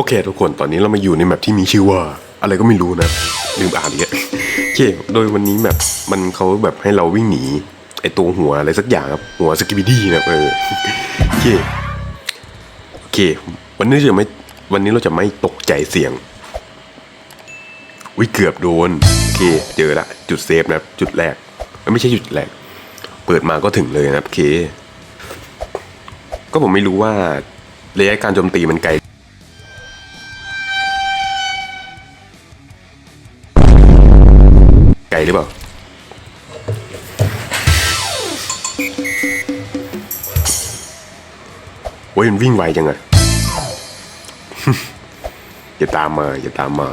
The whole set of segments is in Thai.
โอเคทุกคนตอนนี้เรามาอยู่ในแมปที่มีชื่อว่า อะไรก็ไม่รู้นะ ลืมอ่านอีกแล้วโอเค โดยวันนี้แมปมันเขาแบบให้เราวิ่งหนีไอตัวหัวอะไรสักอย่างครับหัวสกิบิดี้นะเออโอเคโอเค วันนี้จะไม่วันนี้เราจะไม่ตกใจเสียงวิเกือบโดนโอเค เจอละจุดเซฟนะจุดแรกไม่ใช่จุดแรก เปิดมาก็ถึงเลยนะโอเค ก็ผมไม่รู้ว่าระยะการโจมตีมันไกล หรือเปล่า โอ้ยมันวิ่งไวจังอะอย่าตามมา อย่าตามมา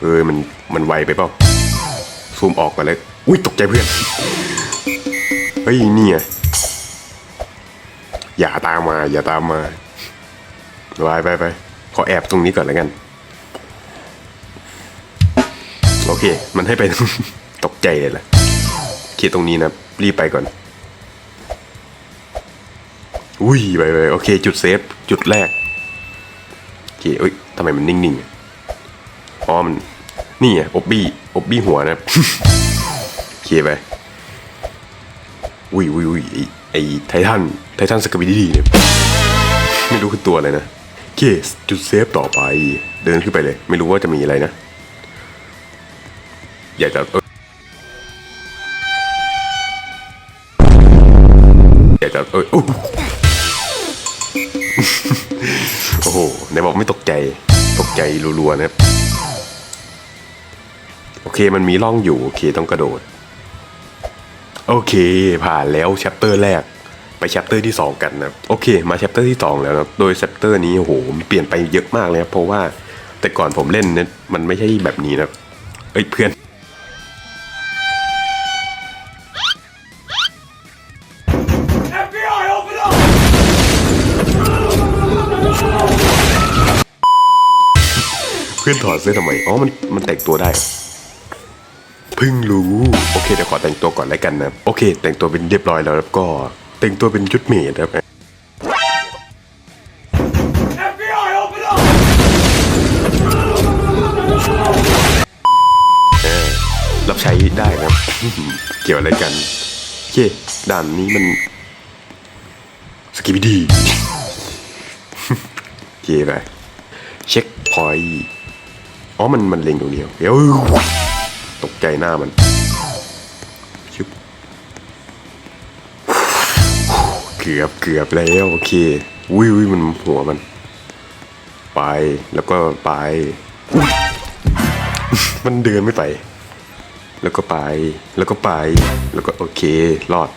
เออมันมันไวไปเปล่าซูมออกมาเลยอุ้ยตกใจเพื่อน เฮ้ยนี่ไงอย่าตามมา อย่าตามมาไปไปไปขอแอบตรงนี้ก่อนแล้วกัน โอเค มันให้ไป ตกใจเลยแหละโอเคตรงนี้นะรีบไปก่อน อุ้ยไปไปโอเค จุดเซฟ จุดแรกโอเคเอ้ยทำไมมันนิ่งๆอะอ๋อมันนี่ไงอบบี้อบบี้หัวนะโอเคไปอุ้ยอุ้ยอุ้ยไอไททันไททันสกบิดี้เนี่ยไม่รู้คือตัวอะไรนะโอเคจุดเซฟต่อไป เดินขึ้นไปเลย ไม่รู้ว่าจะมีอะไรนะ อยากจะ เอ้ยอยากจะเอ้ยโอ้โหไหนบอกไม่ตกใจ ตกใจรัวๆนะครับ โอเคมันมีร่องอยู่ โอเคต้องกระโดด โอเค ผ่านแล้วแชปเตอร์แรก ไปแชปเตอร์ที่ 2 กันนะโอเค มาแชปเตอร์ที่ 2 แล้วนะโดยแชปเตอร์นี้โอ้โหมันเปลี่ยนไปเยอะมากเลยครับเพราะว่าแต่ก่อนผมเล่นเนี่ยมันไม่ใช่แบบนี้นะเอ้ยเพื่อน พื่อนถอดเสื้อทำไม อ๋อ มัน มันแต่งตัวได้เหรอเพิ่งรู้ โอเคเดี๋ยวขอแต่งตัวก่อนแล้วกันนะ โอเค แต่งตัวเป็นเรียบร้อยแล้วแล้วก็ แต่งตัวเป็นชุดเมดครับ FBI, open up! รับใช้ได้นะครับเกี่ยวอะไรกันโอเคด่านนี้มัน สกิบิดีโอเคไปเช็คพอยต์ อ๋อมันมันเล็งตรงนี้เหรอเดี๋ยวตกใจหน้ามันชึบเกือบเกือบแล้วโอเคอุ้ยอุ้ยมันหัวมัน ไปแล้วก็ไป มันเดินไม่ไป แล้วก็ไปแล้วก็ไป แล้วก็โอเครอด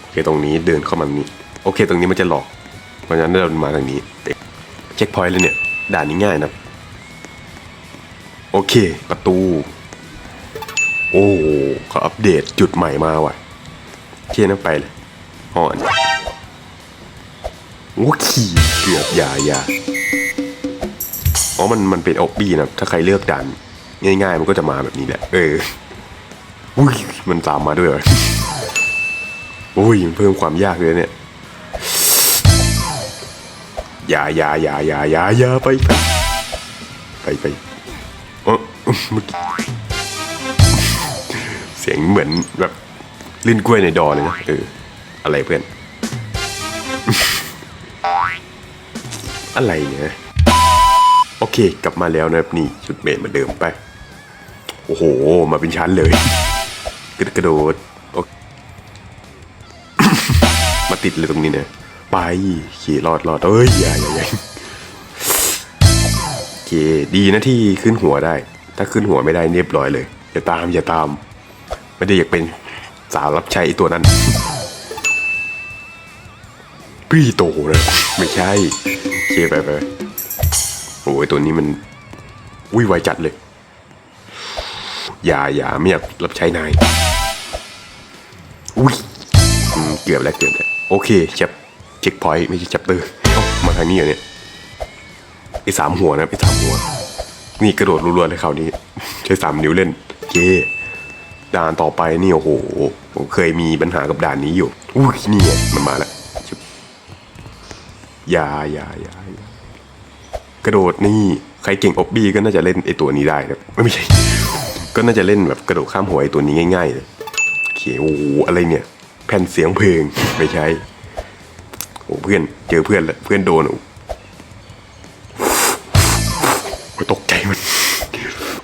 โอเคตรงนี้เดินเข้ามานี้โอเค ตรงนี้มันจะหลอกเพราะฉะนั้นเดินมาทางนี้เช็คพอยต์เลยเนี่ยด่านนี้ง่ายนะ โอเค ประตู โอ้เขาอัปเดตจุดใหม่มาว่ะเที่ยนั้นไปเลยหอนโอ้ขี่เกือบยายาอ๋อมันมันเป็นออบบี้นะถ้าใครเลือกด่านง่าย ๆ มันก็จะมาแบบนี้แหละ เอออุ้ยมันตามมาด้วยเหรออุ้ยมันเพิ่มความยากเลยเนี่ยอย่าอย่าอย่าอย่าอย่าอย่าไปไปไป เมื่อกี้เสียงเหมือนแบบลิ้นกล้วยในดอเลยนะเอออะไรเพื่อน อะไรเนี่ยโอเค กลับมาแล้วนะครับนี่ชุดเมทเหมือนเดิมไป โอ้โห มาเป็นชั้นเลยกระโดดมาติดเลยตรงนี้เนี่ยไปขี่รอดรอดเอ้ยอย่าอย่าอย่าโอเคดีนะที่ขึ้นหัวได้ ถ้าขึ้นหัวไม่ได้เรียบร้อยเลย อย่าตามอย่าตาม ไม่ได้อยากเป็นสาวรับใช้ไอ้ตัวนั้น พี่โตนะไม่ใช่เคไปไปโอ้ยตัวนี้มันวิไวจัดเลย อย่าอย่าไม่อยากรับใช้นาย อุ้ยเกือบแล้วเกือบแล้วโอเคเช็คเช็คพอยต์ไม่ใช่จับเตอมาทางนี้เหรอเนี่ยไอ้สามหัวนะไอ้สามหัว นี่กระโดดรัวๆเลยคราวนี้ ใช้สามนิ้วเล่นโอเคด่านต่อไปนี่โอ้โหผมเคยมีปัญหากับด่านนี้อยู่อุ้ยนี่มันมาแล้วยายายายากระโดดนี่ใครเก่งอบบี้ก็น่าจะเล่นไอตัวนี้ได้นะไม่ใช่ก็น่าจะเล่นแบบกระโดดข้ามหัวไอตัวนี้ง่ายๆเลยโอเคโอ้โหอะไรเนี่ย แผ่นเสียงเพลงไม่ใช่โอ้เพื่อนเจอเพื่อนแล้วเพื่อนโดน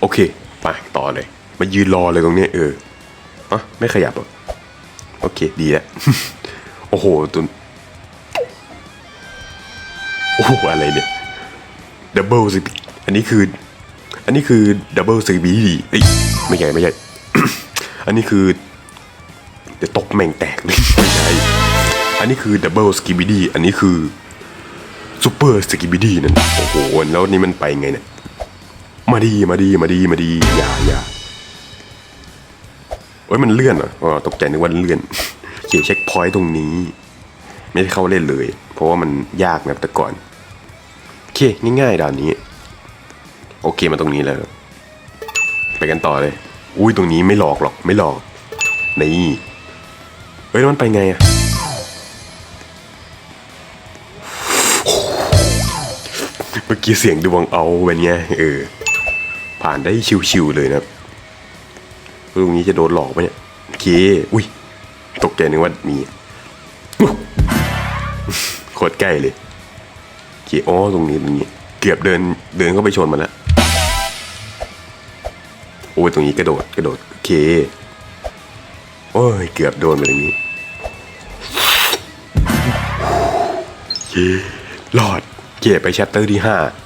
โอเคไปต่อเลยมายืนรอเลยตรงนี้เอออะไม่ขยับหรอโอเคดีแล้วโอ้โหตุนโอ้โหอะไรเนี่ยดับเบิลซีอันนี้คือ อันนี้คือดับเบิลซีบีดีเอ้ยไม่ใช่ไม่ใช่อันนี้คือเดี๋ยวตกแม่งแตกเลยไม่ใช่อันนี้คือดับเบิลสกิบิดีอันนี้คือซูเปอร์สกิบิดีนั่นโอ้โหแล้วนี่มันไปไงเนี่ย มาดีมาดีมาดีมาดีอย่าอย่าเอ้ยมันเลื่อนเหรออ๋อตกใจนึกว่าเลื่อนเขียนเช็คพอยต์ตรงนี้ ไม่ได้เข้าเล่นเลย เพราะว่ามันยากนะแต่ก่อนโอเคง่ายๆด่านนี้ โอเคมาตรงนี้แล้ว ไปกันต่อเลย อุ้ยตรงนี้ไม่หลอกหรอกไม่หลอกนี่เฮ้ยแล้วมันไปไงอะเมื่อกี้เสียงดวงเอาเป็นไงเออ ผ่านได้ชิวๆเลยนะครับตรงนี้จะโดนหลอกไหมเนี่ยโอเคอุ้ยตกใจนึกว่ามีโคตรใกล้เลยเคอ๋อตรงนี้ตรงนี้ เกือบเดินเดินเข้าไปชนมันแล้วโอ้ยตรงนี้กระโดดกระโดดโอเคโอ้ยเกือบโดนไปตรงนี้เย้รอดเก็บไปแชปเตอร์ที่5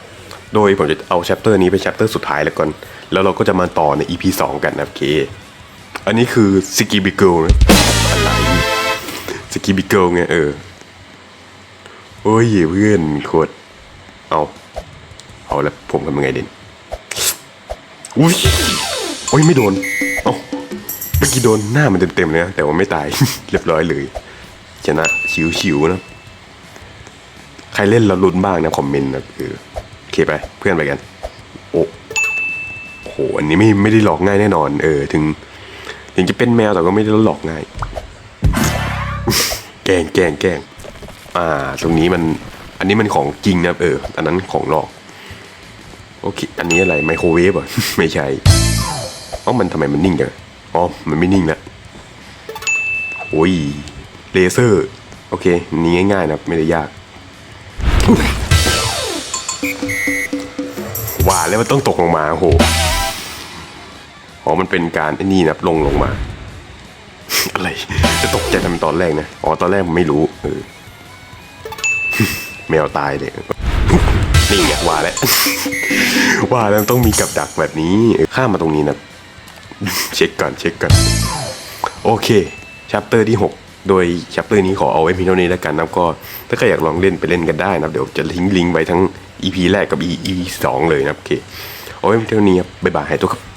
โดยผมจะเอาแชปเตอร์นี้ไปแชปเตอร์สุดท้ายแล้วก่อน แล้วเราก็จะมาต่อใน EP 2 กันนะครับเค อันนี้คือสกิบิเกิลนะอะไรสกิบิเกิลไงเออ โอ้ยเพื่อนโคตรเอา เอาแล้วผมทำยังไงเด่นอุ้ยโอ้ยไม่โดน เอาเมื่อกี้โดนหน้ามันเต็มๆเลยนะแต่ว่าไม่ตาย เรียบร้อยเลย ชนะชิวๆนะ ใครเล่นแล้วลุ้นบ้างนะคอมเมนต์นะคือ ไป เพื่อนไปกัน โอ้โห อันนี้ไม่ไม่ได้หลอกง่ายแน่นอน เออ ถึง ถึงจะเป็นแมวแต่ก็ไม่ได้หลอกง่าย แกล้งแกล้งแกล้งอ่า ตรงนี้มัน อันนี้มันของจริงนะเออ อันนั้นของหลอก โอเค อันนี้อะไรไมโครเวฟเหรอไม่ใช่เอ้ามันทำไมมันนิ่งจังอ๋อ มันไม่นิ่งล้วโอ้ยเลเซอร์ โอเค นี่ง่ายๆนะไม่ได้ยาก ว่าแล้วมันต้องตกลงมาโอ้โหอ๋อมันเป็นการไอ้นี่นะลงลงมา อะไรจะตกใจทำไมตอนแรกนะอ๋อตอนแรกผมไม่รู้เออแมวตายเลยนี่ไงว่าแล้วว่าแล้วต้องมีกับดักแบบนี้ข้ามมาตรงนี้นะ เช็คก่อนเช็คก่อน โอเคชัปเตอร์ที่ 6 โดยชัปเตอร์นี้ขอเอาไว้เพียงเท่านี้แล้วกันนะครับก็ถ้าใครอยากลองเล่นไปเล่นกันได้นะครับเดี๋ยวจะทิ้งลิงก์ไว้ทั้ง EP แรกกับ EP สองเลยนะครับโอเคเอาไว้เพียงเท่านี้ครับบ๊ายบายให้ทุกครับ